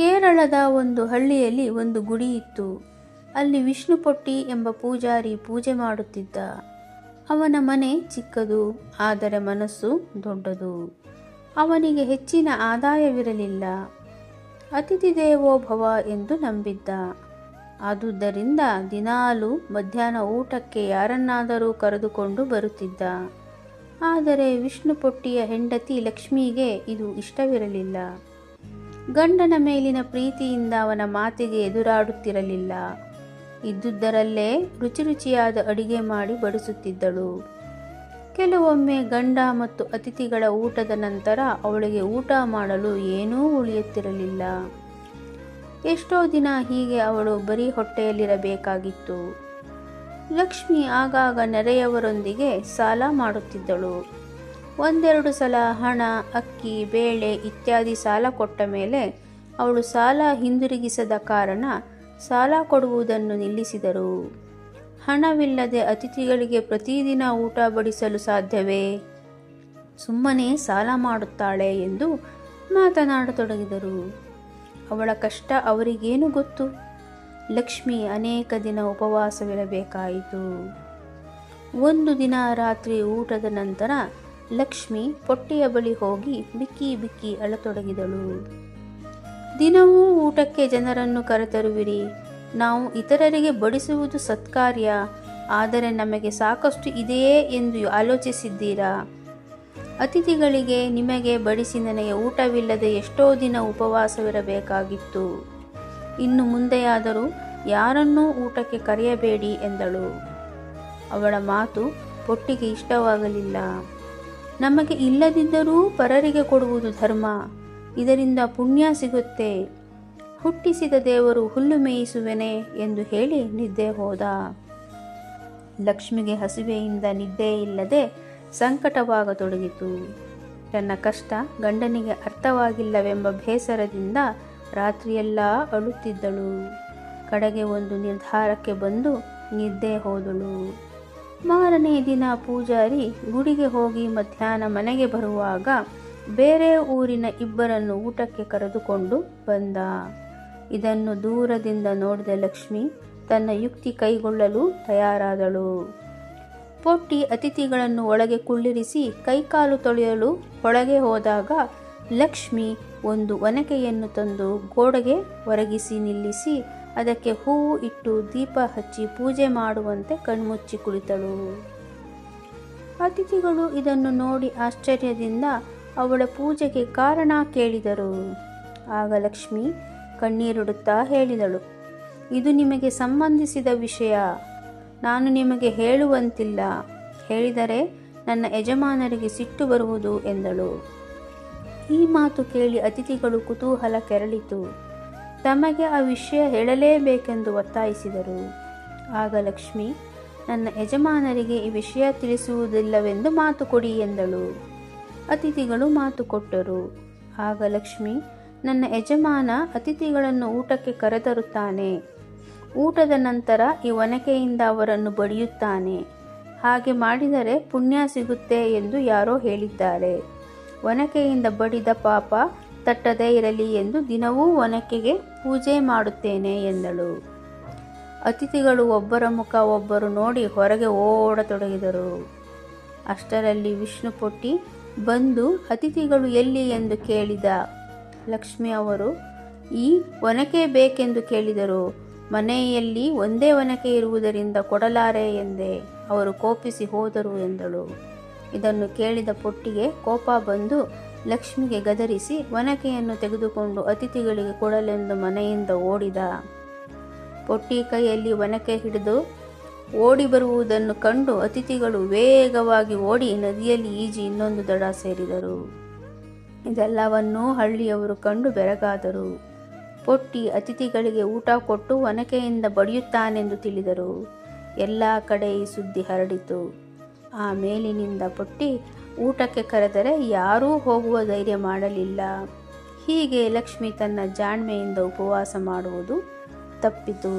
ಕೇರಳದ ಒಂದು ಹಳ್ಳಿಯಲ್ಲಿ ಒಂದು ಗುಡಿ ಇತ್ತು. ಅಲ್ಲಿ ವಿಷ್ಣುಪೊಟ್ಟಿ ಎಂಬ ಪೂಜಾರಿ ಪೂಜೆ ಮಾಡುತ್ತಿದ್ದ. ಅವನ ಮನೆ ಚಿಕ್ಕದು, ಆದರೆ ಮನಸ್ಸು ದೊಡ್ಡದು. ಅವನಿಗೆ ಹೆಚ್ಚಿನ ಆದಾಯವಿರಲಿಲ್ಲ. ಅತಿಥಿ ದೇವೋ ಭವ ಎಂದು ನಂಬಿದ್ದ. ಆದುದರಿಂದ ದಿನಾಲು ಮಧ್ಯಾಹ್ನ ಊಟಕ್ಕೆ ಯಾರನ್ನಾದರೂ ಕರೆದುಕೊಂಡು ಬರುತ್ತಿದ್ದ. ಆದರೆ ವಿಷ್ಣುಪೊಟ್ಟಿಯ ಹೆಂಡತಿ ಲಕ್ಷ್ಮಿಗೆ ಇದು ಇಷ್ಟವಿರಲಿಲ್ಲ. ಗಂಡನ ಮೇಲಿನ ಪ್ರೀತಿಯಿಂದ ಅವನ ಮಾತಿಗೆ ಎದುರಾಡುತ್ತಿರಲಿಲ್ಲ. ಇದ್ದುದರಲ್ಲೇ ರುಚಿ ರುಚಿಯಾದ ಅಡಿಗೆ ಮಾಡಿ ಬಡಿಸುತ್ತಿದ್ದಳು. ಕೆಲವೊಮ್ಮೆ ಗಂಡ ಮತ್ತು ಅತಿಥಿಗಳ ಊಟದ ನಂತರ ಅವಳಿಗೆ ಊಟ ಮಾಡಲು ಏನೂ ಉಳಿಯುತ್ತಿರಲಿಲ್ಲ. ಎಷ್ಟೋ ದಿನ ಹೀಗೆ ಅವಳು ಬರೀ ಹೊಟ್ಟೆಯಲ್ಲಿರಬೇಕಾಗಿತ್ತು. ಲಕ್ಷ್ಮಿ ಆಗಾಗ ನೆರೆಯವರೊಂದಿಗೆ ಸಾಲ ಮಾಡುತ್ತಿದ್ದಳು. ಒಂದೆರಡು ಸಲ ಹಣ, ಅಕ್ಕಿ, ಬೇಳೆ ಇತ್ಯಾದಿ ಸಾಲ ಕೊಟ್ಟ ಮೇಲೆ ಅವಳು ಸಾಲ ಹಿಂದಿರುಗಿಸದ ಕಾರಣ ಸಾಲ ಕೊಡುವುದನ್ನು ನಿಲ್ಲಿಸಿದರು. ಹಣವಿಲ್ಲದೆ ಅತಿಥಿಗಳಿಗೆ ಪ್ರತಿದಿನ ಊಟ ಬಡಿಸಲು ಸಾಧ್ಯವೇ? ಸುಮ್ಮನೆ ಸಾಲ ಮಾಡುತ್ತಾಳೆ ಎಂದು ಮಾತನಾಡತೊಡಗಿದರು. ಅವಳ ಕಷ್ಟ ಅವರಿಗೇನು ಗೊತ್ತು? ಲಕ್ಷ್ಮಿ ಅನೇಕ ದಿನ ಉಪವಾಸವಿರಬೇಕಾಯಿತು. ಒಂದು ದಿನ ರಾತ್ರಿ ಊಟದ ನಂತರ ಲಕ್ಷ್ಮಿ ಪೊಟ್ಟೆಯ ಬಳಿ ಹೋಗಿ ಬಿಕ್ಕಿ ಬಿಕ್ಕಿ ಅಳತೊಡಗಿದಳು. ದಿನವೂ ಊಟಕ್ಕೆ ಜನರನ್ನು ಕರೆತರುವಿರಿ. ನಾವು ಇತರರಿಗೆ ಬಡಿಸುವುದು ಸತ್ಕಾರ್ಯ. ಆದರೆ ನಮಗೆ ಸಾಕಷ್ಟು ಇದೆಯೇ ಎಂದು ಆಲೋಚಿಸಿದ್ದೀರಾ? ಅತಿಥಿಗಳಿಗೆ ನಿಮಗೆ ಬಡಿಸಿ ನನಗೆ ಊಟವಿಲ್ಲದೆ ಎಷ್ಟೋ ದಿನ ಉಪವಾಸವಿರಬೇಕಾಗಿತ್ತು. ಇನ್ನು ಮುಂದೆಯಾದರೂ ಯಾರನ್ನೂ ಊಟಕ್ಕೆ ಕರೆಯಬೇಡಿ ಎಂದಳು. ಅವಳ ಮಾತು ಪೊಟ್ಟಿಗೆ ಇಷ್ಟವಾಗಲಿಲ್ಲ. ನಮಗೆ ಇಲ್ಲದಿದ್ದರೂ ಪರರಿಗೆ ಕೊಡುವುದು ಧರ್ಮ. ಇದರಿಂದ ಪುಣ್ಯ ಸಿಗುತ್ತೆ. ಹುಟ್ಟಿಸಿದ ದೇವರು ಹುಲ್ಲು ಮೇಯಿಸುವೆನೆ ಎಂದು ಹೇಳಿ ನಿದ್ದೆ ಹೋದ. ಲಕ್ಷ್ಮಿಗೆ ಹಸಿವೆಯಿಂದ ನಿದ್ದೆ ಇಲ್ಲದೆ ಸಂಕಟವಾಗತೊಡಗಿತು. ತನ್ನ ಕಷ್ಟ ಗಂಡನಿಗೆ ಅರ್ಥವಾಗಿಲ್ಲವೆಂಬ ಬೇಸರದಿಂದ ರಾತ್ರಿಯೆಲ್ಲ ಅಳುತ್ತಿದ್ದಳು. ಕಡೆಗೆ ಒಂದು ನಿರ್ಧಾರಕ್ಕೆ ಬಂದು ನಿದ್ದೆ ಹೋದಳು. ಮಾರನೇ ದಿನ ಪೂಜಾರಿ ಗುಡಿಗೆ ಹೋಗಿ ಮಧ್ಯಾಹ್ನ ಮನೆಗೆ ಬರುವಾಗ ಬೇರೆ ಊರಿನ ಇಬ್ಬರನ್ನು ಊಟಕ್ಕೆ ಕರೆದುಕೊಂಡು ಬಂದ. ಇದನ್ನು ದೂರದಿಂದ ನೋಡಿದ ಲಕ್ಷ್ಮಿ ತನ್ನ ಯುಕ್ತಿ ಕೈಗೊಳ್ಳಲು ತಯಾರಾದಳು. ಪೊಟ್ಟಿ ಅತಿಥಿಗಳನ್ನು ಒಳಗೆ ಕುಳ್ಳಿರಿಸಿ ಕೈಕಾಲು ತೊಳೆಯಲು ಒಳಗೆ ಹೋದಾಗ ಲಕ್ಷ್ಮಿ ಒಂದು ಒನಕೆಯನ್ನು ತಂದು ಗೋಡೆಗೆ ಒರಗಿಸಿ ನಿಲ್ಲಿಸಿ ಅದಕ್ಕೆ ಹೂವು ಇಟ್ಟು ದೀಪ ಹಚ್ಚಿ ಪೂಜೆ ಮಾಡುವಂತೆ ಕಣ್ಮುಚ್ಚಿ ಕುಳಿತಳು. ಅತಿಥಿಗಳು ಇದನ್ನು ನೋಡಿ ಆಶ್ಚರ್ಯದಿಂದ ಅವಳ ಪೂಜೆಗೆ ಕಾರಣ ಕೇಳಿದರು. ಆಗ ಲಕ್ಷ್ಮಿ ಕಣ್ಣೀರಿಡುತ್ತಾ ಹೇಳಿದಳು, ಇದು ನಿಮಗೆ ಸಂಬಂಧಿಸಿದ ವಿಷಯ. ನಾನು ನಿಮಗೆ ಹೇಳುವಂತಿಲ್ಲ. ಹೇಳಿದರೆ ನನ್ನ ಯಜಮಾನರಿಗೆ ಸಿಟ್ಟು ಬರುವುದು ಎಂದಳು. ಈ ಮಾತು ಕೇಳಿ ಅತಿಥಿಗಳು ಕುತೂಹಲ ಕೆರಳಿತು. ತಮಗೆ ಆ ವಿಷಯ ಹೇಳಲೇಬೇಕೆಂದು ಒತ್ತಾಯಿಸಿದರು. ಆಗ ಲಕ್ಷ್ಮಿ, ನನ್ನ ಯಜಮಾನರಿಗೆ ಈ ವಿಷಯ ತಿಳಿಸುವುದಿಲ್ಲವೆಂದು ಮಾತು ಕೊಡಿ ಎಂದಳು. ಅತಿಥಿಗಳು ಮಾತು ಕೊಟ್ಟರು. ಆಗ ಲಕ್ಷ್ಮಿ, ನನ್ನ ಯಜಮಾನ ಅತಿಥಿಗಳನ್ನು ಊಟಕ್ಕೆ ಕರೆತರುತ್ತಾನೆ. ಊಟದ ನಂತರ ಈ ಒನಕೆಯಿಂದ ಅವರನ್ನು ಬಡಿಯುತ್ತಾನೆ. ಹಾಗೆ ಮಾಡಿದರೆ ಪುಣ್ಯ ಸಿಗುತ್ತೆ ಎಂದು ಯಾರೋ ಹೇಳಿದ್ದಾರೆ. ಒನಕೆಯಿಂದ ಬಡಿದ ಪಾಪ ತಟ್ಟದೇ ಇರಲಿ ಎಂದು ದಿನವೂ ಒನಕೆಗೆ ಪೂಜೆ ಮಾಡುತ್ತೇನೆ ಎಂದಳು. ಅತಿಥಿಗಳು ಒಬ್ಬರ ಮುಖ ಒಬ್ಬರು ನೋಡಿ ಹೊರಗೆ ಓಡತೊಡಗಿದರು. ಅಷ್ಟರಲ್ಲಿ ವಿಷ್ಣು ಪೊಟ್ಟಿ, ಬಂದು ಅತಿಥಿಗಳು ಎಲ್ಲಿ ಎಂದು ಕೇಳಿದ? ಲಕ್ಷ್ಮಿ ಅವರು, ಈ ಒನಕೆ ಬೇಕೆಂದು ಕೇಳಿದರು. ಮನೆಯಲ್ಲಿ ಒಂದೇ ಒನಕೆ ಇರುವುದರಿಂದ ಕೊಡಲಾರೆ ಎಂದೇ ಅವರು ಕೋಪಿಸಿ ಹೋದರು, ಎಂದಳು. ಇದನ್ನು ಕೇಳಿದ ಪೊಟ್ಟಿಗೆ ಕೋಪ ಬಂದು ಲಕ್ಷ್ಮಿಗೆ ಗದರಿಸಿ ಒನಕೆಯನ್ನು ತೆಗೆದುಕೊಂಡು ಅತಿಥಿಗಳಿಗೆ ಕೊಡಲೆಂದು ಮನೆಯಿಂದ ಓಡಿದ. ಪೊಟ್ಟಿ ಕೈಯಲ್ಲಿ ಒನಕೆ ಹಿಡಿದು ಓಡಿ ಬರುವುದನ್ನು ಕಂಡು ಅತಿಥಿಗಳು ವೇಗವಾಗಿ ಓಡಿ ನದಿಯಲ್ಲಿ ಈಜಿ ಇನ್ನೊಂದು ದಡ ಸೇರಿದರು. ಇದೆಲ್ಲವನ್ನೂ ಹಳ್ಳಿಯವರು ಕಂಡು ಬೆರಗಾದರು. ಪೊಟ್ಟಿ ಅತಿಥಿಗಳಿಗೆ ಊಟ ಕೊಟ್ಟು ಒನಕೆಯಿಂದ ಬಡಿಯುತ್ತಾನೆಂದು ತಿಳಿದರು. ಎಲ್ಲ ಕಡೆ ಈ ಸುದ್ದಿ ಹರಡಿತು. ಆ ಮೇಲಿನಿಂದ ಪೊಟ್ಟಿ ಊಟಕ್ಕೆ ಕರೆದರೆ ಯಾರೂ ಹೋಗುವ ಧೈರ್ಯ ಮಾಡಲಿಲ್ಲ. ಹೀಗೆ ಲಕ್ಷ್ಮಿ ತನ್ನ ಜಾಣ್ಮೆಯಿಂದ ಉಪವಾಸ ಮಾಡುವುದು ತಪ್ಪಿತು.